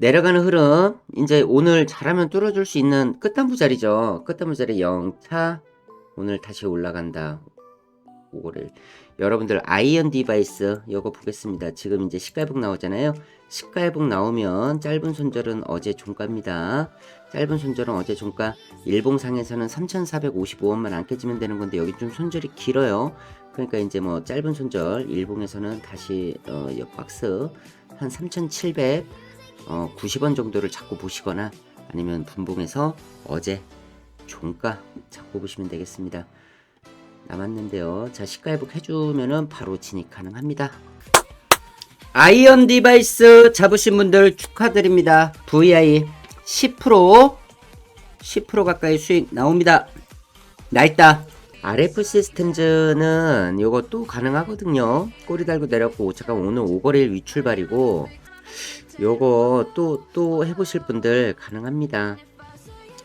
내려가는 흐름 이제 오늘 잘하면 뚫어줄 수 있는 끝단부 자리죠. 끝단부 자리 0차 오늘 다시 올라간다. 오거를 여러분들 아이언 디바이스 요거 보겠습니다. 지금 이제 시가회복 나오잖아요. 시가회복 나오면 짧은 손절은 어제 종가입니다. 짧은 손절은 어제 종가 일봉상에서는 3,455원만 안 깨지면 되는 건데 여기 좀 손절이 길어요. 그러니까 이제 뭐 짧은 손절 일봉에서는 다시 어, 옆 박스 한3,700 어, 90원 정도를 잡고 보시거나 아니면 분봉에서 어제 종가 잡고 보시면 되겠습니다. 남았는데요. 자, 시가 회복 해주면은 바로 진입 가능합니다. 아이언 디바이스 잡으신 분들 축하드립니다. VI 10% 10% 가까이 수익 나옵니다. 나있다. RF 시스템즈는 또 가능하거든요. 꼬리 달고 내렸고 잠깐 오늘 5거래일 위출발이고 요거 또 또 해보실 분들 가능합니다.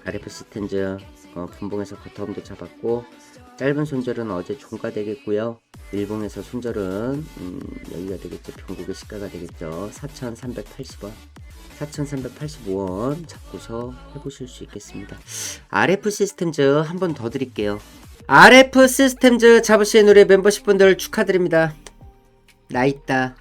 RF 시스템즈 어, 분봉에서 커터음도 잡았고 짧은 손절은 어제 종가 되겠고요. 일봉에서 손절은 음, 여기가 되겠죠. 평국의 시가가 되겠죠. 4,380원. 4,385원 잡고서 해보실 수 있겠습니다. RF 시스템즈 한 번 더 드릴게요. RF 시스템즈 잡으신 우리 멤버십 분들 축하드립니다. 나 있다.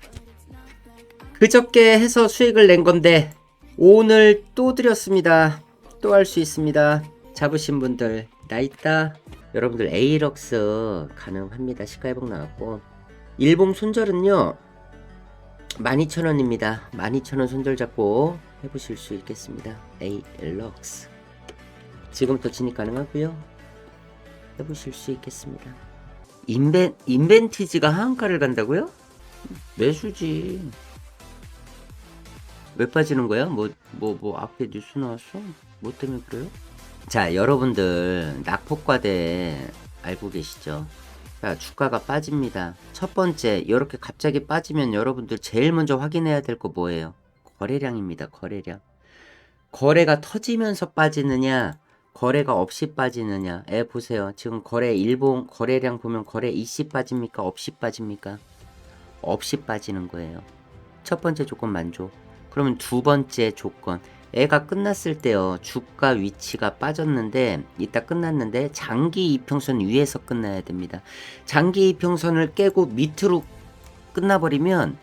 그저께 해서 수익을 낸 건데 오늘 또 드렸습니다. 또 할 수 있습니다. 잡으신 분들 나 있다. 여러분들 에이럭스 가능합니다. 시가 회복 나왔고 일봉 손절은요 12,000원입니다. 12,000원 손절 잡고 해보실 수 있겠습니다. 에이럭스 지금부터 진입 가능하고요. 해보실 수 있겠습니다. 인벤 인벤티지가 하한가를 간다고요? 매수지. 왜 빠지는 거야? 뭐 뭐 뭐 앞에 뉴스 나왔어? 뭐 때문에 그래요? 자, 여러분들 낙폭과대 알고 계시죠? 자, 주가가 빠집니다. 첫 번째, 이렇게 갑자기 빠지면 여러분들 제일 먼저 확인해야 될 거 뭐예요? 거래량입니다. 거래량. 거래가 터지면서 빠지느냐, 거래가 없이 빠지느냐. 에 보세요. 지금 거래 일봉 거래량 보면 거래 이씨 빠집니까? 없이 빠집니까? 없이 빠지는 거예요. 첫 번째 조건 만족. 그러면 두 번째 조건. 애가 끝났을 때요. 주가 위치가 빠졌는데 이따 끝났는데 장기 이평선 위에서 끝나야 됩니다. 장기 이평선을 깨고 밑으로 끝나버리면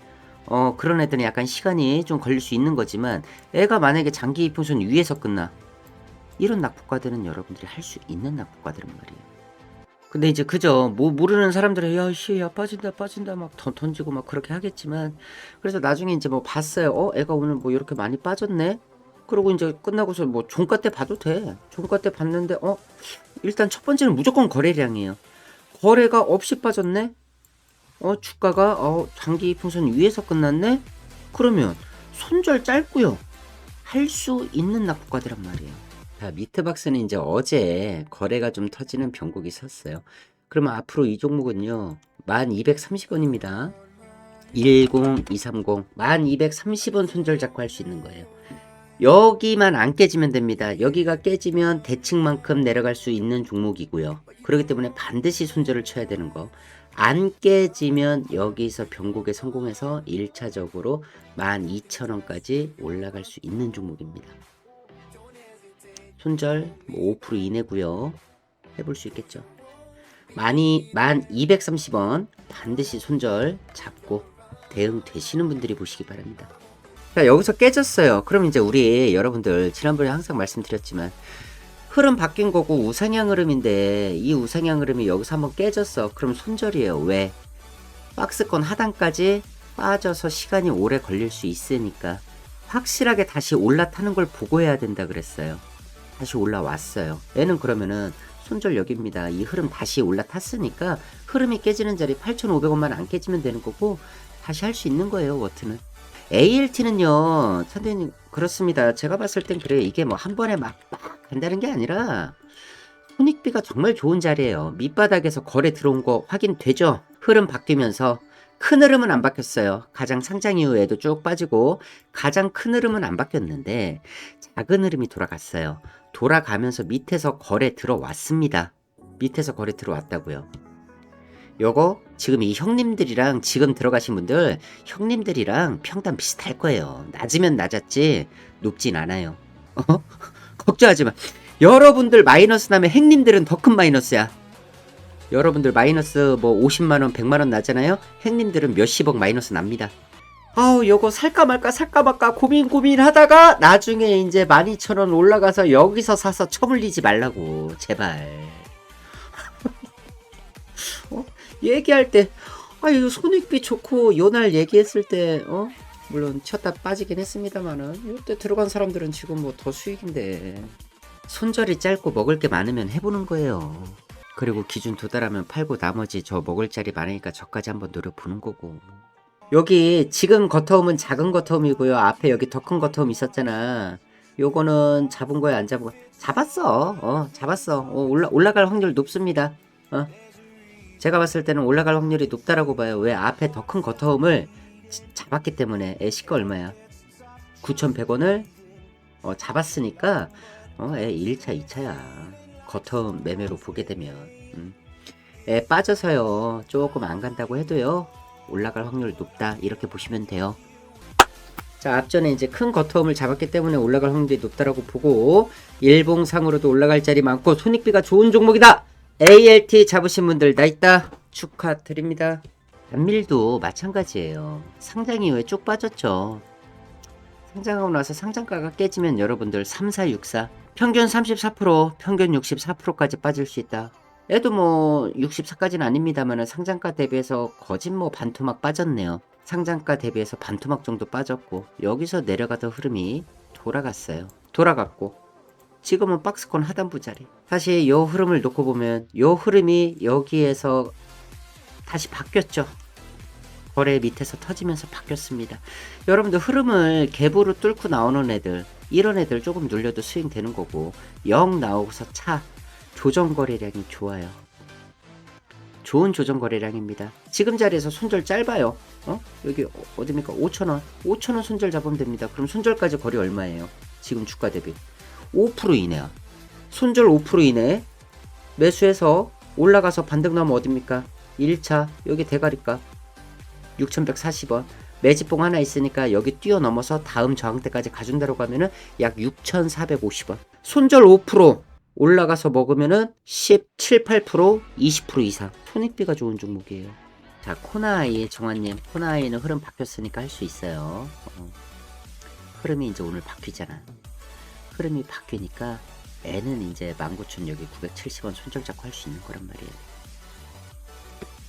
어 그런 애들은 약간 시간이 좀 걸릴 수 있는 거지만 애가 만약에 장기 이평선 위에서 끝나 이런 낙폭과들은 여러분들이 할 수 있는 낙폭과들은 말이에요. 근데 이제 그저 뭐 모르는 사람들은 야씨 야 빠진다 빠진다 막 던, 던지고 막 그렇게 하겠지만 그래서 나중에 이제 뭐 봤어요. 어 애가 오늘 뭐 이렇게 많이 빠졌네. 그러고 이제 끝나고서 뭐 종가 때 봐도 돼. 종가 때 봤는데 어 일단 첫 번째는 무조건 거래량이에요. 거래가 없이 빠졌네. 어 주가가 어 장기 풍선 위에서 끝났네. 그러면 손절 짧고요. 할 수 있는 낙폭과들란 말이에요. 자 미트 박스는 이제 어제 거래가 좀 터지는 변곡이 섰어요. 그러면 앞으로 이 종목은요 1230원입니다. 10230 1230원 손절 잡고 할 수 있는 거예요. 여기만 안 깨지면 됩니다. 여기가 깨지면 대칭만큼 내려갈 수 있는 종목이고요. 그렇기 때문에 반드시 손절을 쳐야 되는 거. 안 깨지면 여기서 변곡에 성공해서 1차적으로 12,000원까지 올라갈 수 있는 종목입니다. 손절 5% 이내고요. 해볼 수 있겠죠. 많이 1230원 반드시 손절 잡고 대응 되시는 분들이 보시기 바랍니다. 자, 여기서 깨졌어요. 그럼 이제 우리 여러분들 지난번에 항상 말씀드렸지만 흐름 바뀐 거고 우상향 흐름인데 이 우상향 흐름이 여기서 한번 깨졌어. 그럼 손절이에요. 왜? 박스권 하단까지 빠져서 시간이 오래 걸릴 수 있으니까 확실하게 다시 올라타는 걸 보고 해야 된다 그랬어요. 다시 올라왔어요. 얘는 그러면은 손절 여기입니다. 이 흐름 다시 올라탔으니까 흐름이 깨지는 자리 8,500원만 안 깨지면 되는 거고 다시 할 수 있는 거예요. 워트는. ALT는요, 선생님, 그렇습니다. 제가 봤을 땐 그래요. 이게 뭐 한 번에 막, 막 간다는 게 아니라, 손익비가 정말 좋은 자리예요. 밑바닥에서 거래 들어온 거 확인되죠? 흐름 바뀌면서. 큰 흐름은 안 바뀌었어요. 가장 상장 이후에도 쭉 빠지고, 가장 큰 흐름은 안 바뀌었는데, 작은 흐름이 돌아갔어요. 돌아가면서 밑에서 거래 들어왔습니다. 밑에서 거래 들어왔다고요. 요거 지금 이 형님들이랑 지금 들어가신 분들 형님들이랑 평단 비슷할 거예요. 낮으면 낮았지 높진 않아요. 어? 걱정하지 마. 여러분들 마이너스 나면 행님들은 더 큰 마이너스야. 여러분들 마이너스 뭐 50만 원, 100만 원 나잖아요. 행님들은 몇십억 마이너스 납니다. 아우 요거 살까 말까 살까 말까 고민 고민 하다가 나중에 이제 12,000원 올라가서 여기서 사서 처물리지 말라고 제발. 어? 얘기할 때 아유 손익비 좋고 요날 얘기했을 때 어? 물론 쳤다 빠지긴 했습니다만은 이때 들어간 사람들은 지금 뭐 더 수익인데 손절이 짧고 먹을 게 많으면 해보는 거예요. 그리고 기준 도달하면 팔고 나머지 저 먹을 자리 많으니까 저까지 한번 노려보는 거고. 여기 지금 거터움은 작은 거터움이고요. 앞에 여기 더 큰 거터움 있었잖아. 요거는 잡은 거야 안 잡은 거야? 잡았어. 어 잡았어. 어, 올라 올라갈 확률 높습니다. 어 제가 봤을 때는 올라갈 확률이 높다라고 봐요. 왜 앞에 더 큰 거터움을 지- 잡았기 때문에 애 시가 얼마야? 9,100원을 어, 잡았으니까 어, 애 1차, 2차야. 거터움 매매로 보게 되면 음. 애 빠져서요. 조금 안 간다고 해도요. 올라갈 확률 높다. 이렇게 보시면 돼요. 자, 앞전에 이제 큰 거터움을 잡았기 때문에 올라갈 확률이 높다라고 보고 일봉상으로도 올라갈 자리 많고 손익비가 좋은 종목이다. ALT 잡으신 분들 나 있다. 축하드립니다. 단밀도 마찬가지예요. 상장 이후에 쭉 빠졌죠. 상장하고 나서 상장가가 깨지면 여러분들 3464 평균 34% 평균 64%까지 빠질 수 있다. 애도 뭐 64까지는 아닙니다만 상장가 대비해서 거진 뭐 반토막 빠졌네요. 상장가 대비해서 반토막 정도 빠졌고 여기서 내려가던 흐름이 돌아갔어요. 돌아갔고 지금은 박스권 하단부 자리. 사실 요 흐름을 놓고 보면 요 흐름이 여기에서 다시 바뀌었죠. 거래 밑에서 터지면서 바뀌었습니다. 여러분들 흐름을 갭으로 뚫고 나오는 애들 이런 애들 조금 눌려도 스윙 되는 거고 0 나오고서 차 조정 거래량이 좋아요. 좋은 조정 거래량입니다. 지금 자리에서 손절 짧아요. 어? 여기 어- 어딥니까? 5,000원. 5,000원 손절 잡으면 됩니다. 그럼 손절까지 거리 얼마예요? 지금 주가 대비 5% 이내야. 손절 5% 이내 매수해서 올라가서 반등 나면 어딥니까? 1차 여기 대가리가 6,140원 매집봉 하나 있으니까 여기 뛰어넘어서 다음 저항대까지 가준다고 하면은 약 6,450원. 손절 5% 올라가서 먹으면은 17, 8% 20% 이상. 손익비가 좋은 종목이에요. 자 코나아이 정환님. 코나아이는 흐름 바뀌었으니까 할 수 있어요. 어. 흐름이 이제 오늘 바뀌잖아. 흐름이 바뀌니까 N은 이제 19,000 여기 970원 손절 잡고 할 수 있는 거란 말이에요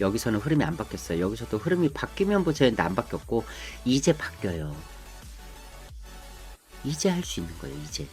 여기서는 흐름이 안 바뀌었어요. 여기서도 흐름이 바뀌면 보자 했는데 안 바뀌었고 이제 바뀌어요. 이제 할 수 있는 거예요. 이제